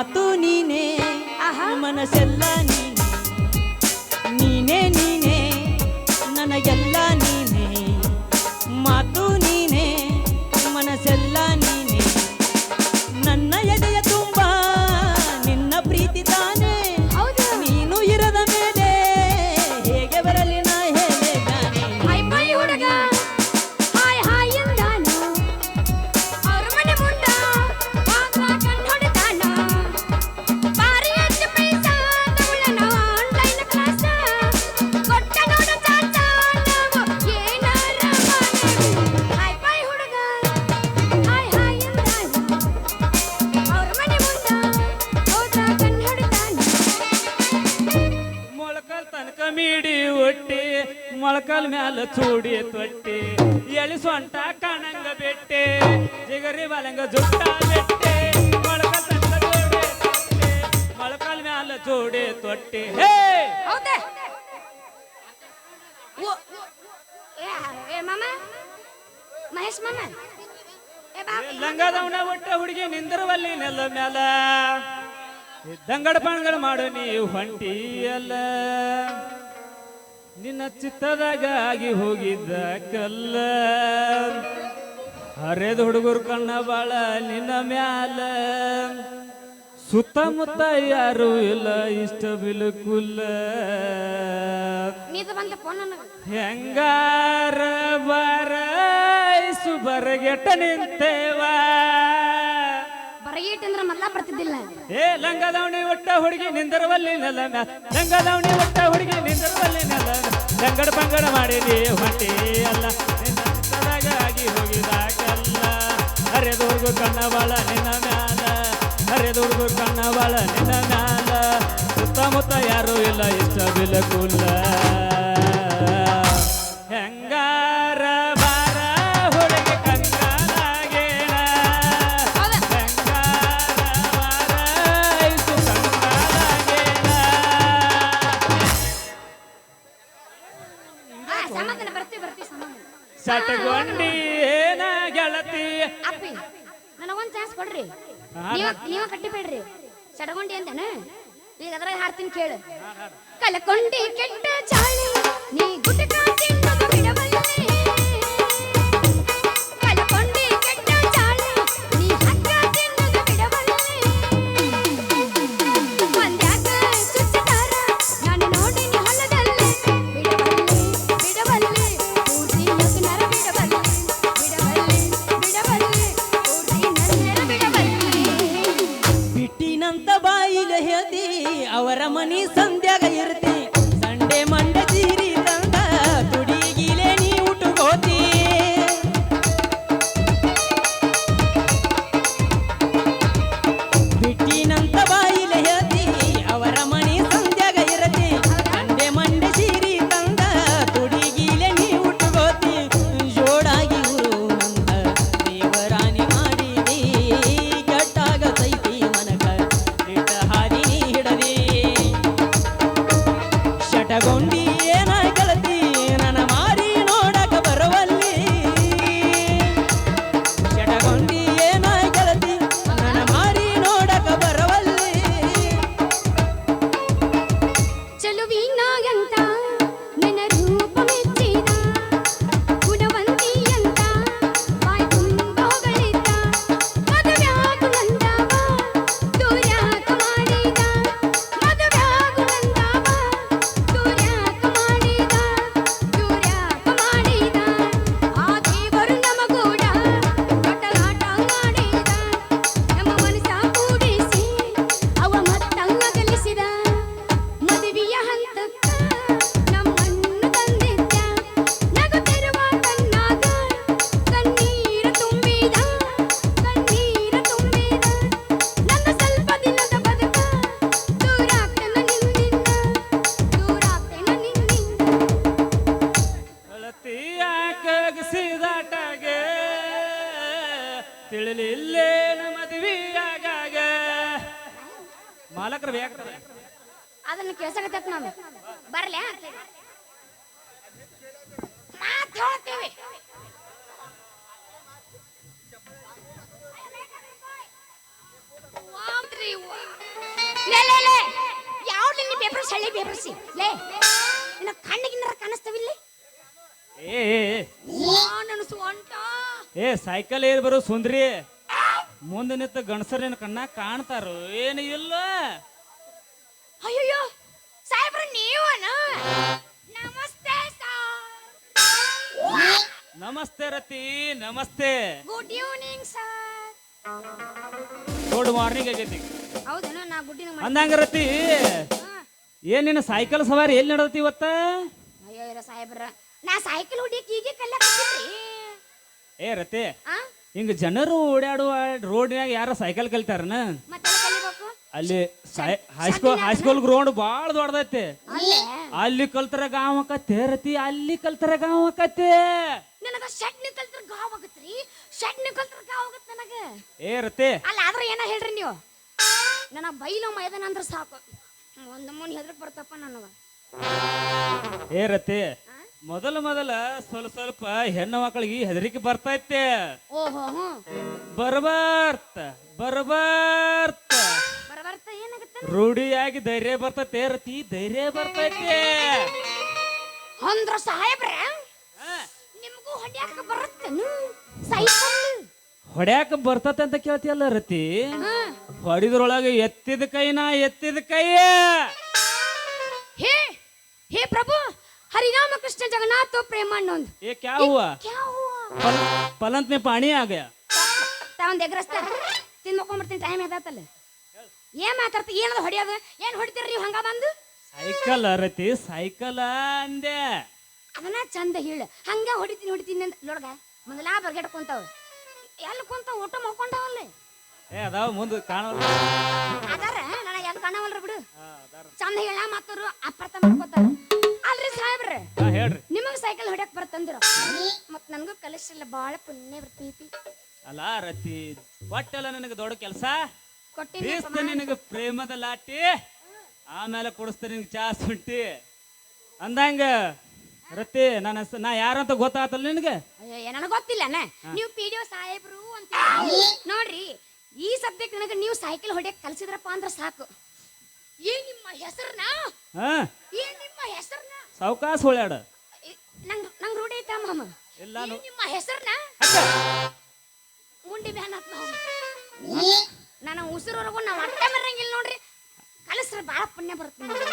ಮಾತು ನೀನೆ ಮನಸ್ಸೆಲ್ಲ ತೊಟ್ಟಿ ಮೊಳಕಲ್ ಮ್ಯಾಲ ಚೂಡಿ ತೊಟ್ಟಿ ಎಳಿ ಸೊಂಟ ಕಾಣಂಗ ಬೆಟ್ಟೆ ಜಿಗರಿ ಬಲಂಗ ಜುಟ್ಟ ಬೆಟ್ಟೆ ಮೊಳಕಲ್ ಮೊಳಕಲ್ ಮ್ಯಾಲ ಚೂಡಿ ತೊಟ್ಟಿ. ಮಹೇಶ್ ಲಂಗದ ಒಟ್ಟ ಹುಡುಗಿ ನಿಂದಿರುವಲ್ಲಿ ನೆಲ ಮ್ಯಾಲ. ದಂಗಡ ಪಣಗಡ ಮಾಡು ನೀವು ಹೊಂಟಿಯಲ್ಲ. ನಿನ್ನ ಚಿತ್ತದಾಗಿ ಹೋಗಿದ್ದ ಕಲ್ಲ. ಹರೇದ ಹುಡುಗರು ಕಣ್ಣ ಬಾಳ ನಿನ್ನ ಮ್ಯಾಲ. ಸುತ್ತಮುತ್ತ ಯಾರು ಇಲ್ಲ ಇಷ್ಟ ಬಿಲುಕುಲ್ಲ. ಹೆಂಗಾರ ಬರೈಸು ಬರಗೆಟ್ಟ ನಿಂತೇವಾ. ಹೊರಗೀಟಂದ್ರ ಮೊದ್ಲ ಬರ್ತಿದ್ದಿಲ್ಲ. ಏ, ಲಂಗದವಣಿ ಒಟ್ಟ ಹುಡುಗಿ ನಿಂದರವಲ್ಲಿ ನೆಲ ಲಂಗದವಣಿ ಒಟ್ಟ ಹುಡುಗಿ ನಿಂದರವಲ್ಲಿ ನೆಲ ಲಂಗಡ ಪಂಗಡ ಮಾಡಿದಿ ಹೊಟ್ಟೆ ಅಲ್ಲ ಆಗಿ ಹೋಗಿದಾಕಲ್ಲ ಹರಿದುರ್ಗು ಕಣ್ಣವಳ ನಿನ್ನ ಮ್ಯಾಲ. ಹರಿದುರ್ಗು ಕಣ್ಣವಳ ನಿನ್ನ ಮ್ಯಾಲ. ಸುತ್ತಮುತ್ತ ಯಾರೂ ಇಲ್ಲ, ಇಷ್ಟ ಬಿಲಕುಲ್ಲ ಹೆಂಗಾ ಸಟ್ಗೊಂಡಿ ಏನ ಗೆಳತಿ? ಅಪ್ಪಿ ನನಗೊಂದು ಚಾನ್ಸ್ ಕೊಡ್ರಿ. ನೀವ ನೀವ ಕಟ್ಟಿಬೇಡ್ರಿ ಸಡಗೊಂಡಿ ಅಂತನ ಈಗ ಅದ್ರಾಗ ಹಾಡ್ತೀನಿ ಕೇಳು. ಕಲಕೊಂಡಿ ಕೆಟ್ಟ ಚಾಳಿ ನೀ ಗುಟಕ ಪೇಪರ್ಸಿ ಲೇ ನಿನ್ನ ಕಣ್ಣಿಗಿನ್ನರ ಕಾಣಿಸ್ತವಿಲ್ಲಿ ಏ ಸೈಕಲ್ ಏರ್ ಬರೋ ಸುಂದ್ರಿ? ಮುಂದೆ ನಿಂತ ನಿನ್ನ ಕಣ್ಣ ಕಾಣ್ತಾರೋ ಏನು ಇಲ್ಲ? ಅಯ್ಯಯ್ಯೋ ಸಾಹೇಬ್ರ ನೀವನ? ನಮಸ್ತೆ ಸರ್ ನಮಸ್ತೆ ರತಿ ನಮಸ್ತೆ. Good evening sir good morning ಆಗೈತಿ. ಹೌದೇನೋ ನಾ ಗುಡ್ಡಿನ ಅಂದಂಗ ರತಿ ಏನ್ ನಿನ್ನ ಸೈಕಲ್ ಸವಾರಿ ಎಲ್ಲಿ ನಡೆದತಿ ಇವತ್ತ? ಅಯ್ಯೋ ಇರೋ ಸಾಹೇಬ್ರ ನಾ ಸೈಕಲ್ ಹೊಡಿಯಕ್ಕೆ ಈಗ ಕಲ್ಲ ಏ ರತಿ ಆ? ಹಿಂಗ ಜನರು ಓಡಾಡುವ ರೋಡ್ನ್ಯಾಗ ಯಾರ ಸೈಕಲ್ ಕಲ್ತಾರನ? ಮತ್ತೆ ಕಲಿಬೇಕು? ಅಲ್ಲಿ ಹೈಸ್ಕೂಲ್ ಹೈಸ್ಕೂಲ್ ಗ್ರೌಂಡ್ ಬಾಳ ದೊಡ್ಡದೈತಿ. ಅಲ್ಲೇ? ಅಲ್ಲಿ ಕಲ್ತರ ಗಾಂವ್ ಆಕತ್ತೆ ರತಿ ಅಲ್ಲಿ ಕಲ್ತರ ಗಾಂವ್ ಆಕತ್ತೆ. ನನಗ ಶಟ್ನಿ ಕಲ್ತ್ರ ಗಾವ್ ಆಗತ್ರಿ? ಶಟ್ನಿ ಕಲ್ತ್ರ ಗಾವ್ ಆಗತ್ ನನಗ? ಏ ರತಿ. ಅಲ್ಲ ಆದ್ರೆ ಏನ ಹೇಳ್ರಿ ನೀವು? ನನ್ನ ಬೈಲು ಮೈದಾನ ಅಂದ್ರೆ ಸಾಕು. ಒಂದು ಮೂನ್ ಹೆದ್ರಕ್ ಬರ್ತಪ್ಪ ನನಗ. ಏ ರತಿ ಮೊದಲ ಮೊದಲ ಸ್ವಲ್ಪ ಸ್ವಲ್ಪ ಹೆಣ್ಣು ಮಕ್ಕಳಿಗೆ ಹೆದರಿಕೆ ಬರ್ತೈತೆ. ಓಹೋ ಹ್ಞೂ. ಬರಬಾರ್ತ ಬರ್ಬಾರ್ತ. ಬರಬರ್ತ ಏನಾಗತ್ತ? ರೂಢಿಯಾಗಿ ಧೈರ್ಯ ಬರ್ತೈತೆ ರತಿ ಧೈರ್ಯ ಬರ್ತೈತೆ. ಅಂದ್ರ ಸಾಹೇಬ್ರ ನಿಮಗೂ ಹೊಡ್ಯಾಕ ಬರುತ್ತೆ ಸೈಕಲ್ ಹೊಡ್ಯಾಕ ಬರ್ತತೆ ಅಂತ ಕೇಳ್ತಿಯಲ್ಲ ರತಿ? ಹಾ. ಹೊಡಿದ್ರೊಳಗೆ ಎತ್ತಿದ ಕೈನಾ ಎತ್ತಿದ ಕೈ ಹೇ ಹೇ ಪ್ರಭು ಹರಿನಾಮ ಕೃಷ್ಣ ಜಗನ್ನಾಥ ಪ್ರೇಮಾನಂದ್ ये क्या हुआ ಕ್ಯಾ ಹುವಾ पल, पलंत में पानी आ गया ತಾ ಒಂದ್ ಎಗ್ರಸ್ತ ತಿಂದ್ ಮಕ್ಕೊಂಡ್ಬಿಡ್ತೀನಿ ಟೈಮ್ ಎದಾತಲ್ಲ ಏನ್ ಮಾತಾಡ್ತಿ ಏನದ ಹೊಡಿಯೋದು ಏನ್ ಹೊಡಿತೀರಿ ನೀವು ಹಂಗ ಬಂದು ಸೈಕಲ್ ರತಿ ಸೈಕಲ್ ಅಂದೆ ಅದನ್ನ ಚಂದ ಹೇಳ ಹಂಗ ಹೊಡಿತೀನಿ ಹೊಡಿತೀನಿ ಅಂತ ನೋಡ್ಗ ಮೊದಲ ಬರ್ಗೆಟ್ ಕುಂತಾವ ಎಲ್ಲಿ ಕುಂತಾವ ಊಟ ಮಕ್ಕೊಂಡವಲ್ಲ ಏ ಅದಾವ ಮುಂದೆ ಕಾಣಲ್ಲ ಅದಾರ ನನಗೆ ಎಲ್ಲಿ ಕಾಣವಲ್ರಿ ಬಿಡು. ಚಂದ ಹೇಳ ಮಾತರು ಅಪ್ಪರ್ಥ ಮಾಡ್ಕೋತಾರ ಅಲ್ರಿ ಸಾಹೇಬ್ರೆ ಹಾ ಹೇಳ್ರಿ. ನಿಮಗೆ ಸೈಕಲ್ ಹೊಡ್ಯಾಕ್ ಬರ್ತಂದ್ರ ಮತ್ ನನ್ಗೂ ಕಲಿಸಿಲ್ಲ ಬಾಳ ಪುಣ್ಯ ಬರ್ತೈತಿ ಅಲ್ಲ ರತಿ ಒಟ್ಟೆಲ್ಲ ನನಗೆ ದೊಡ್ಡ ಕೆಲಸ? ಕೊಟ್ಟಿನಿ ಬೀಸ್ತ ನಿನಗೆ ಪ್ರೇಮದ ಲಾಟಿ ಆಮೇಲೆ ಕೊಡಿಸ್ತೀನಿ ನಿನಗೆ ಚಾ ಸುಂಟಿ ಅಂದಂಗ ರತಿ ನನ್ನ ಹೆಸ್ರು- ನಾ ಅಂತ ಗೊತ್ತಾತಲ್ಲ ನಿನಗೆ? ಅಯ್ಯೋ ನನಗೆ ಗೊತ್ತಿಲ್ಲನ? ನೀವು ಪಿ ಡಿ ಒ ಸಾಹೇಬ್ರು ಅಂತ ನೋಡ್ರಿ ಈ ಸದ್ಯಕ್ಕೆ ನನಗೆ ನೀವು ಸೈಕಲ್ ಹೊಡೆಯಕ್ಕೆ ಕಲ್ಸಿದ್ರಪ್ಪ ಅಂದ್ರೆ ಸಾಕು. ಏ ನಿಮ್ಮ ಹೆಸರನ್ನ ಹಾ. ಏ ನಿಮ್ಮ ಹೆಸರನ್ನ ಸಾವ್ಕಾಸ್ ಹೊಳ್ಯಾಡ. ನಂಗ್ ನಂಗ್ ರೂಢಿ ಐತಾ ಮಾಮ ಇಲ್ಲ ನೋ- ನಿಮ್ಮ ಹೆಸರನ್ನ ಮುಂಡಿ ಬ್ಯಾನ್ ಆತ್ ಮಾಮ ನಾನು ಉಸಿರವರೆಗೂ ನಾವು ಅಟ್ಟ ಮರಂಗಿಲ್ಲ ನೋಡ್ರಿ. ಕಲಿಸ್ರೆ ಭಾಳ ಪುಣ್ಯ ಬರುತ್ತೆ ಆಯ್ತ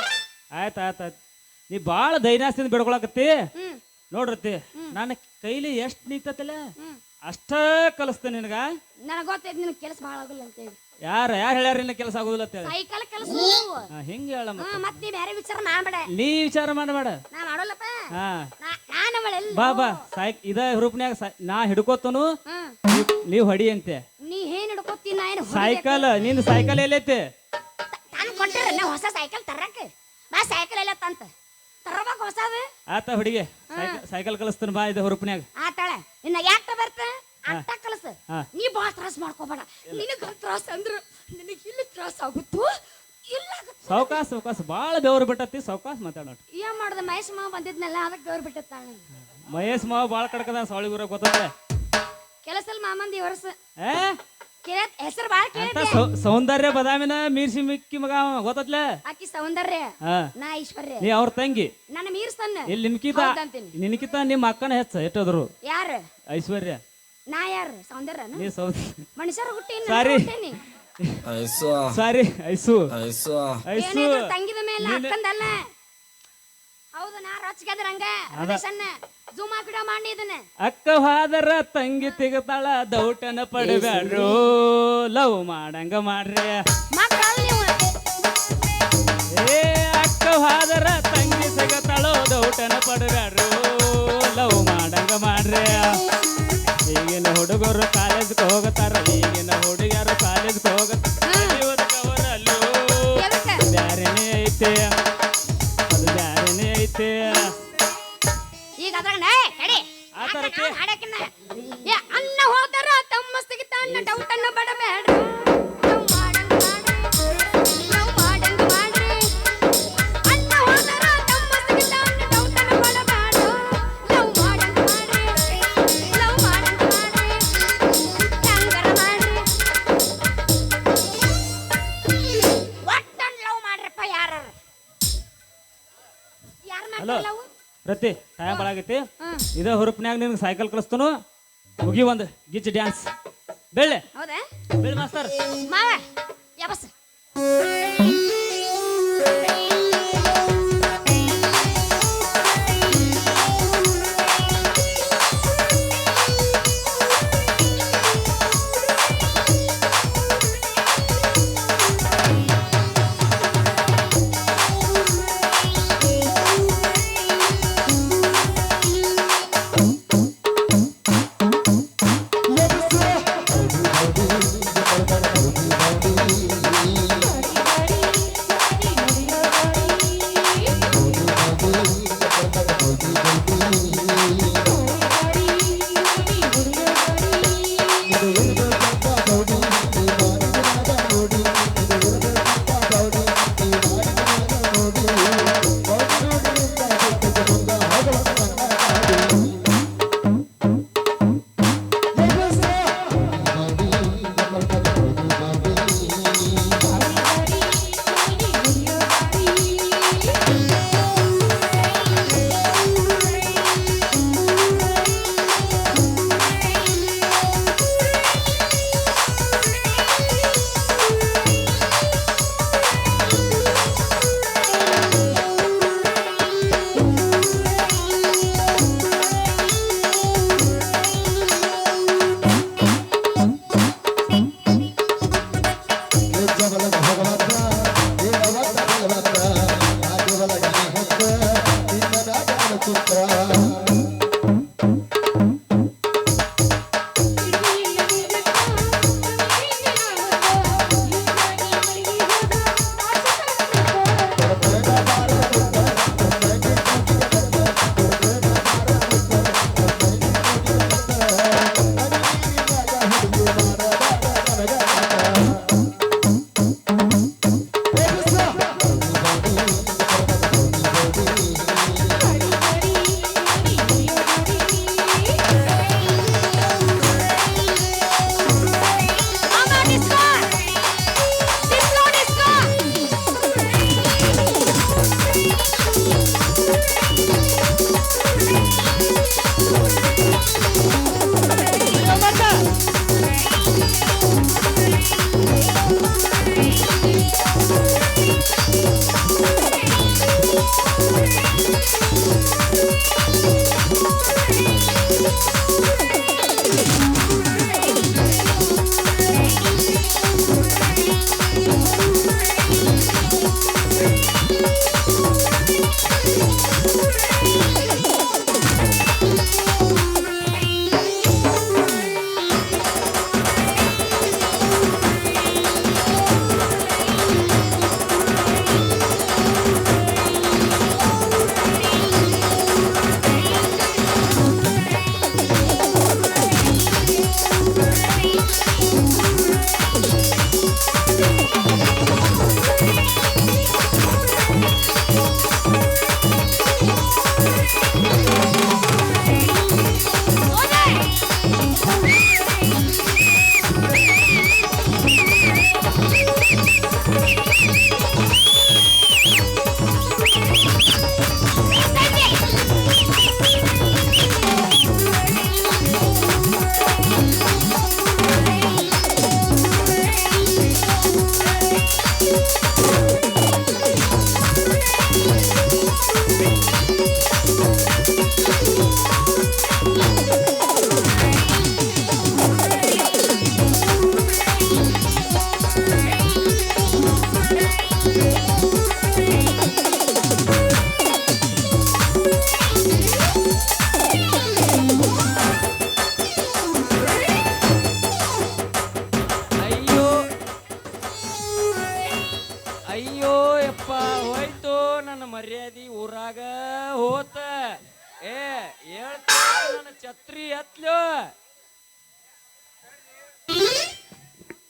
ಆಯ್ತು ಆಯ್ತು ಆಯ್ತು. ನೀ ಭಾಳ ಧೈರ್ಯದಿಂದ ಬಿಡ್ಕೊಳಕತ್ತಿ. ಹ್ಮ್. ನೋಡ್ರತಿ ನನ್ನ ಕೈಲಿ ಎಷ್ಟು ನಿಂತತಿಲ್ಲ? ಹ್ಮ್. ಅಷ್ಟ ಕಲಿಸ್ತೇನೆ ನಿನಗ? ನನಗೆ ಗೊತ್ತೈತಿ ನಿನ್ ಕೆಲಸ ಭಾಳ ಅಂತ ಹೇಳಿ ಯಾರ ಯಾರು ಹೇಳ್ಯಾರ ನಿನ್ನ ಕೆಲಸ ಆಗುದಿಲ್ಲ ಅಂತ ಹೇಳಿ ಸೈಕಲ್ ಕೆಲಸ ಹಾ, ಹಿಂಗೆ ಹೇಳ ಹಾ ಮತ್ ನೀ ಬೇರೆ ವಿಚಾರ ಮಾಡ್ಬೇಡ. ನೀ ವಿಚಾರ ಮಾಡಬೇಡ. ನಾ ಮಾಡೋಲ್ಲಪ್ಪ. ಹಾ. ನಾ- ನಾನು ಅವಳೆಲ್ಲ. ಬಾ ಬಾ ಸೈಕ್ ಇದ ರೂಪನ್ಯಾಗ ಸೈ- ನಾ ಹಿಡ್ಕೋತನು. ನೀ ನೀವ್ ಹೊಡಿ ಅಂತೆ. ನೀ ಏನ್ ಹಿಡ್ಕೋತಿ ನಾ ಏನು ಸೈಕಲ್ನಿಂದ ಸೈಕಲ್ ಎಲ್ಲೈತೆ? ತಾನು ಕೊಟ್ಟಿರ ನಾ ಹೊಸ ಸೈಕಲ್ ತರಕ್ಕೆ ಬಾ ಸೈಕಲ್ ಎಲ್ಲ ತಂತ. ತರಬೇಕು ಹೊಸದು. ಆತ ಹುಡುಗಿ. ಸೈಕಲ್ ಸೈಕಲ್ ಕಲಿಸ್ತಾನ ಬಾ ಇದು ಹುರುಪ್ನ್ಯಾಗ ಆತಾಳೆ ನಿನ್ನ ಯಾಕ ಅಟ್ಟ ಕಲಸ. ನೀ ಬಾ ತ್ರಾಸ ಮಾಡ್ಕೋಬೇಡ. ನಿನಗ ತ್ರಾಸ ಅಂದ್ರ ನಿನಗೆ ಇಲ್ಲಿ ತ್ರಾಸ ಆಗುತ್ತೋ? ಇಲ್ಲ ಆಗುತ್ತೋ. ಸೌಕಾಸ್ ಬಾಳ ಭಾಳ ಬೆವರು ಬಿಟ್ಟತಿ ಸೌಕಾಸ್ ಮಾತಾಡೋಣ ಏನ್ ಮಾಡ್ದ? ಮಹೇಶ್ ಮಾವ ಬಂದಿದ್ನಲ್ಲ ಅದಕ್ಕೆ ಗೌರ್ ಬಿಟ್ಟತ್ತ ಮಹೇಶ್ ಮಾವ ಭಾಳ ಕಡ್ಕದ ಸಾವಳಿ ಊರ ಗೊತ್ತದ ಕೆಲಸಲ್ ಮಾಮಂದಿ ವರ್ಷ ಹೆಸರು ಬಾಳ ಸೌಂದರ್ಯ ಬದಾಮಿನ ಮೀರ್ಸಿ ಮಿಕ್ಕಿ ಮಗ ಗೊತ್ತತ್ಲೆ? ಆಕಿ ಸೌಂದರ್ಯ ನಾ ಐಶ್ವರ್ಯ. ನೀ ಅವ್ರ ತಂಗಿ. ನನ್ನ ಮೀರ್ಸನ್ನ. ಇಲ್ಲಿ ನಿನ್ಕಿತ. ನಿನ್ಕಿತ ನಿಮ್ಮ ಅಕ್ಕನ ಹೆಚ್ಚ ಎಷ್ಟೋದ್ರು ಯಾರು? ಐಶ್ವರ್ಯ. ನಾ ಯಾರ? ಸೌಂದರ್ಯನ? ನೀ ಸೌ ಮನುಷ್ಯರು ಹುಟ್ಟಿ ಸಾರಿ. ಹುಟ್ಟೇನಿ. ಐಸೋ. ಸಾರಿ ಐಸು. ಐಸೋ. ಐಸು. ಏನಿದ್ರು ತಂಗಿದ ಮೇಲೆ ಅಕ್ಕಂದಲ್ಲ? ಹೌದು ನಾ ರೊಚ್ಗೆದ್ರಂಗ ಸಣ್ಣ ಜೂಮ್ ಹಾಕಿಡ ಮಾಡಿ ಇದನ್ನ. ಅಕ್ಕ ಹಾದರ ತಂಗಿ ತೆಗತಾಳ ದೌಟನ ಪಡಬ್ಯಾಡ್ರು. ಲವ್ ಮಾಡಂಗ ಮಾಡ್ರಿ. ನೀವು. ಏ ಅಕ್ಕ ಹಾದರ ತಂಗಿ ಸಿಗತಾಳೋ ದೌಟನ ಪಡಬ್ಯಾಡ್ರು. ಲವ್ ಮಾಡಂಗ ಮಾಡ್ರಿ. ಹುಡುಗರು ಕಾಲೇಜ್ಗೆ ಹೋಗತಾರ ಈಗಿನ ಹುಡುಗಿಯರು ಕಾಲೇಜ್ಗೆ ಹೋಗತಾರ ಹಲೋ. ರತಿ ಟೈಮ್ ಬಾಳಾಗೈತಿ. ಇದ ಹುರುಪ್ನ್ಯಾಗ ನಿನ್ಗೆ ಸೈಕಲ್ ಕಳಿಸ್ತನು? ಹೋಗಿ ಒಂದು ಗಿಚ್ ಡ್ಯಾನ್ಸ್ ಬೆಳ್ಳೆ. ಹೌದಾ? ಮಾಸ್ತರ್ ಮಾವ ಯಾವಸ್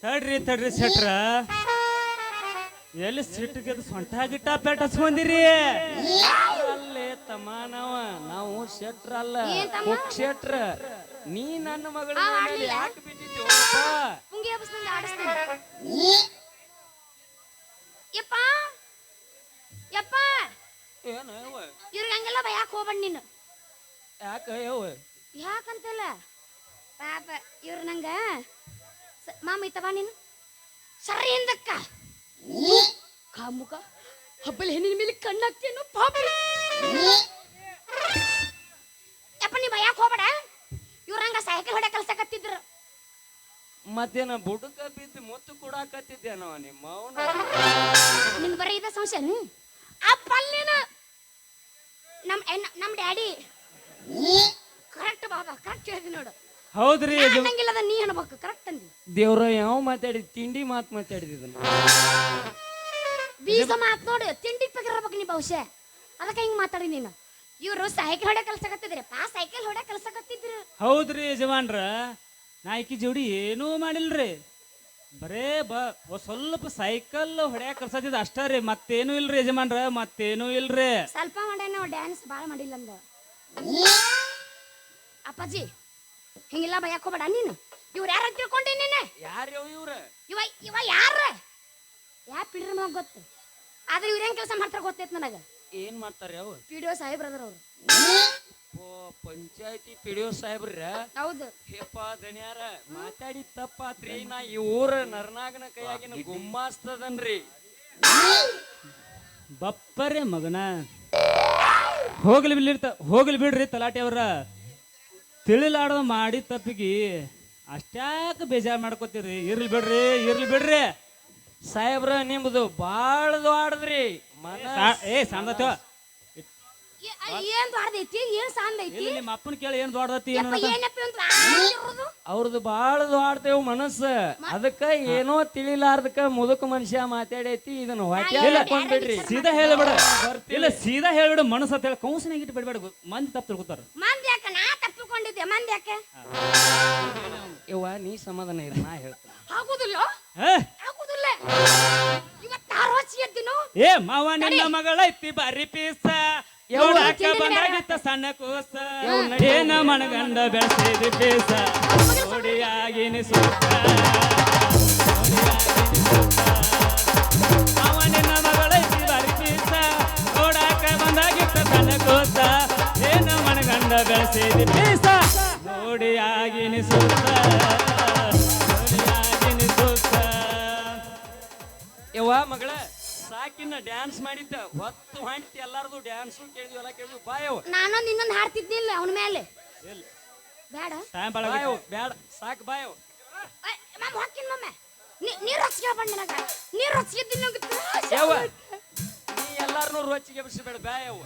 ತಡ್ರಿ ತಡ್ರಿ ಶೆಟ್ರ. ಎಲ್ಲಿ ಸಿಟ್ಟಿಗೆ ಸೊಂಟ ಗಿಟ್ಟ ಪೇಟ ಹಚ್ಕೊಂಡಿರಿ ಅಲ್ಲೇ ತಮ್ಮ ನಾವ ನಾವು ಶೆಟ್ರ ಅಲ್ಲ. ತಮ್ಮ? ಶೆಟ್ರ. ನೀ ನನ್ನ ಮಗಳ? ಯಾಕೆ ಆಡಿಸ್ತೀನಿ. ಯಪ್ಪ. ಯಪ್ಪ. ಏನು ಯವ್ವ ಇವ್ರಿಗೆ ಹಂಗೆಲ್ಲ ಬಯಾಕ್ ಹೋಗ್ಬೇಡ ನೀನು. ಯಾಕ ಯವ್ವ ಯಾಕಂತಲ್ಲ? ಪಾಪ ಇವ್ರು ನಂಗ ಮಾಮ ಇತ್ತವ ನೀನು? ಸರಿ ಹಿಂದಕ್ಕ ಕಾಮುಕ ಹಬ್ಬಲ್ ಹೆಣ್ಣಿನ ಮೇಲೆ ಕಣ್ಣಾಕ್ತೇನು ಪಾಪ. ಯಪ್ಪ ನೀ ಬಯಾಕ್ ಹೋಗ್ಬೇಡ. ಇವ್ರ ಹಂಗ ಸೈಕಲ್ ಹೊಡೆ ಕಲ್ಸಕತ್ತಿದ್ರು. ಮತ್ತೇನ ಬುಡಕ ಬಿದ್ದು ಮುತ್ತು ಕೊಡಾಕತ್ತಿದ್ದೇನವ ನಿಮ್ಮ ಅವನ? ನಿನ್ ಬರೀ ಇದ ಸಂಶಯ ಆ ಪಲ್ಲಿನ ನಮ್ ನಮ್ ಡ್ಯಾಡಿ. ಕರೆಕ್ಟ್ ಬಾಬಾ ಕರೆಕ್ಟ್ ಹೇಳಿದ್ ನೋಡು. ಹೌದ್ರಿ ಅನ್ನಂಗಿಲ್ಲದ ನೀ ಅನ್ಬೇಕು ಕರೆಕ್ಟ್ ಅಂದಿ. ದೇವ್ರ ಯಾವ ಮಾತಾಡಿ ತಿಂಡಿ ಮಾತು ಮಾತಾಡಿದ ಬೀಜ ಮಾತ್ ನೋಡು ತಿಂಡಿ ಪಗಿರ್ಬೇಕು ನೀ ಬಹುಶಃ. ಅದಕ್ಕೆ ಹಿಂಗ್ ಮಾತಾಡಿ ನೀನು. ಇವ್ರು ಸೈಕಲ್ ಹೊಡೆ ಕಲ್ಸಕತ್ತಿದ್ರಿ ಪಾ ಸೈಕಲ್ ಹೊಡೆ ಕಲ್ಸಕತ್ತಿದ್ರು ಹೌದ್ರಿ ಯಜಮಾನ್ರ ನಾಯ್ಕಿ ಜೋಡಿ ಏನೂ ಮಾಡಿಲ್ರಿ. ಬರೇ ಬ ಸ್ವಲ್ಪ ಸೈಕಲ್ ಹೊಡ್ಯಾಕ ಕಲ್ಸತ್ತಿದ್ ಅಷ್ಟೇ ರೀ ಮತ್ತೇನು ಇಲ್ರಿ ಯಜಮಾನ್ರ ಮತ್ತೇನು ಇಲ್ರಿ. ಸ್ವಲ್ಪ ಮಾಡ್ಯಾನ ಡ್ಯಾನ್ಸ್ ಭಾಳ ಮಾಡಿಲ್ಲ ಅಂದ ಅಪ್ಪಾಜಿ ಹಿಂಗಿಲ್ಲ ಭಯ ಹೋಗ್ಬೇಡ ನೀನು. ಇವ್ರು ಯಾರ ತಿಳ್ಕೊಂಡಿ ನೀನೆ? ಯಾರು ಇವ್ರ? ಇವ ಇವ ಯಾರ? ಯಾ ಪಿಡ್ರ ಮಗ ಗೊತ್ತು. ಆದ್ರೆ ಇವ್ರ ಹೆಂಗ್ ಕೆಲಸ ಮಾಡ್ತಾರ ಗೊತ್ತೈತ್ ನನಗ. ಏನ್ ಮಾಡ್ತಾರೆ ಯಾವ ಪಿ ಡಿ ಒ ಸಾಹೇಬ್ರದ್ರ ಅವ್ರು. ಓ ಪಂಚಾಯತಿ ಒ ಸಾಹೇಬ್ರ? ಹೌದು. ಹೇಪ ದಣ್ಯಾರ ಮಾತಾಡಿ ತಪ್ಪಾತ್ರಿ. ನಾ ಈ ಊರ ನರ್ನಾಗನ ಕೈಯಾಗಿನ ಗುಮ್ಮಾಸ್ತದನ್ರಿ. ಬಪ್ಪರೆ ಮಗನ. ಹೋಗ್ಲಿ ಬಿಲ್ಲಿರ್ತ ಹೋಗ್ಲಿ ಬಿಡ್ರಿ ತಲಾಟಿ ಅವ್ರ. ತಿಳಿಲಾರ್ದ ಮಾಡಿ ತಪ್ಪಿಗೆ ಅಷ್ಟ್ಯಾಕ ಬೇಜಾರ್ ಮಾಡ್ಕೋತೀರಿ. ಇರ್ಲಿ ಬಿಡ್ರಿ ಇರ್ಲಿ ಬಿಡ್ರಿ. ಸಾಹೇಬ್ರ ನಿಮ್ದು ಬಾಳ ಆಡದ್ರಿ ಏ ಸಣ್ಣದ ಏ- ಆ, ಏನ್ ದೊಡ್ಡದೈತಿ ಏನ್ ಐತಿ? ಇಲ್ಲಿ ನಿಮ್ಮ ಅಪ್ಪನ ಕೇಳಿ ಏನ್ ದೊಡ್ಡದತಿ ಏನು ಯಪ್ಪ ಏನಪ್ಪ ಅಂತ ಇರೋದು? ಅವ್ರದ್ದು ಬಾಳ ಆಡ್ತೇವ್ ಮನಸ್ಸ. ಅದಕ್ಕ ಏನೋ ತಿಳಿಲಾರ್ದಕ್ಕ ಮುದುಕ ಮನುಷ್ಯ ಮಾತಾಡೈತಿ ಇದನ್ನ ಹೊಟ್ಟೆ ಹಾಕೊಂಡ್ಬಿಡ್ರಿ ಸೀದಾ ಹೇಳ್ಬಿಡ. ಇಲ್ಲ ಸೀದಾ ಹೇಳ್ಬಿಡು ಮನಸ್ಸು ಅಂತ ಹೇಳಿ. ಕೌನ್ಸಿನಾಗ ಇಟ್ಟು ಬಿಡ್ಬೇಡ ಮಂದಿ ತಪ್ಪು ತಿಳ್ಕೊತಾರ. ಮಂದಿ ನಾ ಮಂದಿ ಯಾಕೆ? ಯವ್ವ ನೀ ಸಮಾಧಾನ ಇರು ನಾ ಹೇಳ್ತೀನಿ. ಆಗುದಿಲ್ಲ ಏ, ಆಗುದಿಲ್ಲ? ಇವತ್ತು ಆರು ವರ್ಷ ಎದ್ದಿನು? ಏ ಮಾವ ನಿನ್ನ ಮಗಳ ಐತಿ ಬಾರಿ ಪೀಸ. ನೋಡಾಕ ಬಂದಾಗಿತ್ತ ಸಣ್ಣ ಕೂಸ. ಏನ ಮನಗಂಡ ಬೆಳೆಸಿದ ಪೀಸ. ಸೋಡಿಯಾಗಿ ಸುತ್ತ. ಯವ್ವ ಮಗಳ ಸಾಕಿನ ಡ್ಯಾನ್ಸ್ ಮಾಡಿದ್ದ. ಹೊತ್ತು ಹೊಂಟಿ ಎಲ್ಲಾರ್ದು ಡ್ಯಾನ್ಸು ಕೇಳಿದ್ವಿ ಎಲ್ಲ ಕೇಳಿದ್ವಿ. ಬಾಯವ್ ನಾನೊಂದು ಇನ್ನೊಂದು ಹಾಡ್ತಿದ್ದಿಲ್ಲ ಅವನ ಮೇಲೆ. ಬೇಡ. ಟೈಮ್ ಬಾಯವ್ ಬೇಡ. ಸಾಕ್ ಬಾಯವ್ ಮ್ಯಾಮ್ ಹಾಕಿನ ನೀ ನೀರು ರೊಚ್ಚಿಗೆ ಬಂದ ನನಗ. ನೀರು ರೊಚ್ಚಿಗೆ ಯವ್ವ ನೀ ಎಲ್ಲಾರನ್ನೂ ರೊಚ್ಚಿಗೆ ಬಿಡಿಸ್ಬೇಡ ಬಾಯವ್